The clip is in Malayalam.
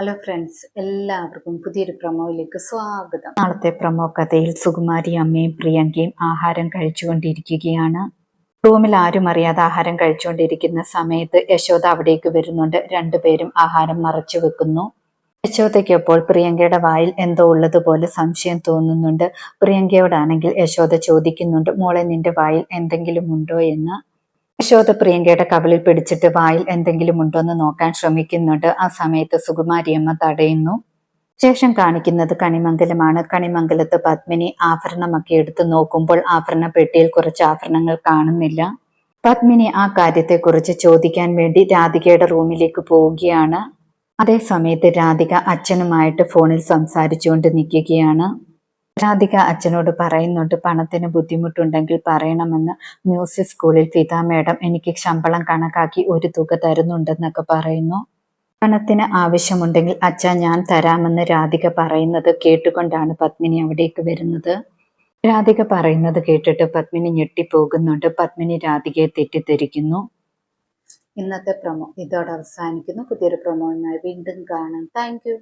ഹലോ ഫ്രണ്ട്സ് എല്ലാവർക്കും പുതിയൊരു പ്രമോയിലേക്ക് സ്വാഗതം. നാളത്തെ പ്രമോ കഥയിൽ സുകുമാരി അമ്മയും പ്രിയങ്കയും ആഹാരം കഴിച്ചുകൊണ്ടിരിക്കുകയാണ്. റൂമിൽ ആരും അറിയാതെ ആഹാരം കഴിച്ചുകൊണ്ടിരിക്കുന്ന സമയത്ത് യശോദ അവിടേക്ക് വരുന്നുണ്ട്. രണ്ടുപേരും ആഹാരം മറച്ചു വെക്കുന്നു. യശോദയ്ക്കൊപ്പോൾ പ്രിയങ്കയുടെ വായിൽ എന്തോ ഉള്ളതുപോലെ സംശയം തോന്നുന്നുണ്ട്. പ്രിയങ്കയോടാണെങ്കിൽ യശോദ ചോദിക്കുന്നുണ്ട് മോളെ നിന്റെ വായിൽ എന്തെങ്കിലും ഉണ്ടോ? എന്ന്. യശോദ പ്രിയങ്കയുടെ കവളിൽ പിടിച്ചിട്ട് വായിൽ എന്തെങ്കിലും ഉണ്ടോന്ന് നോക്കാൻ ശ്രമിക്കുന്നുണ്ട്. ആ സമയത്ത് സുകുമാരിയമ്മ തടയുന്നു. ശേഷം കാണിക്കുന്നത് കണിമംഗലമാണ്. കണിമംഗലത്ത് പത്മിനി ആഭരണമൊക്കെ എടുത്തു നോക്കുമ്പോൾ ആഭരണ പെട്ടിയിൽ കുറച്ച് ആഭരണങ്ങൾ കാണുന്നില്ല. പത്മിനി ആ കാര്യത്തെക്കുറിച്ച് ചോദിക്കാൻ വേണ്ടി രാധികയുടെ റൂമിലേക്ക് പോവുകയാണ്. അതേസമയത്ത് രാധിക അച്ഛനുമായിട്ട് ഫോണിൽ സംസാരിച്ചുകൊണ്ട് നിൽക്കുകയാണ്. രാധിക അച്ഛനോട് പറയുന്നുണ്ട് പണത്തിന് ബുദ്ധിമുട്ടുണ്ടെങ്കിൽ പറയണമെന്ന് മ്യൂസിക് സ്കൂളിൽ ഫിത മേഡം എനിക്ക് ശമ്പളം കണക്കാക്കി ഒരു തുക തരുന്നുണ്ടെന്നൊക്കെ പറയുന്നു. പണത്തിന് ആവശ്യമുണ്ടെങ്കിൽ അച്ഛ ഞാൻ തരാമെന്ന് രാധിക പറയുന്നത് കേട്ടുകൊണ്ടാണ് പത്മിനി അവിടേക്ക് വരുന്നത്. രാധിക പറയുന്നത് കേട്ടിട്ട് പത്മിനി ഞെട്ടിപ്പോകുന്നുണ്ട്. പത്മിനി രാധികയെ തെറ്റിദ്ധരിക്കുന്നു. ഇന്നത്തെ പ്രൊമോ ഇതോടെ അവസാനിക്കുന്നു. പുതിയൊരു പ്രൊമോയുമായി വീണ്ടും കാണാം. താങ്ക്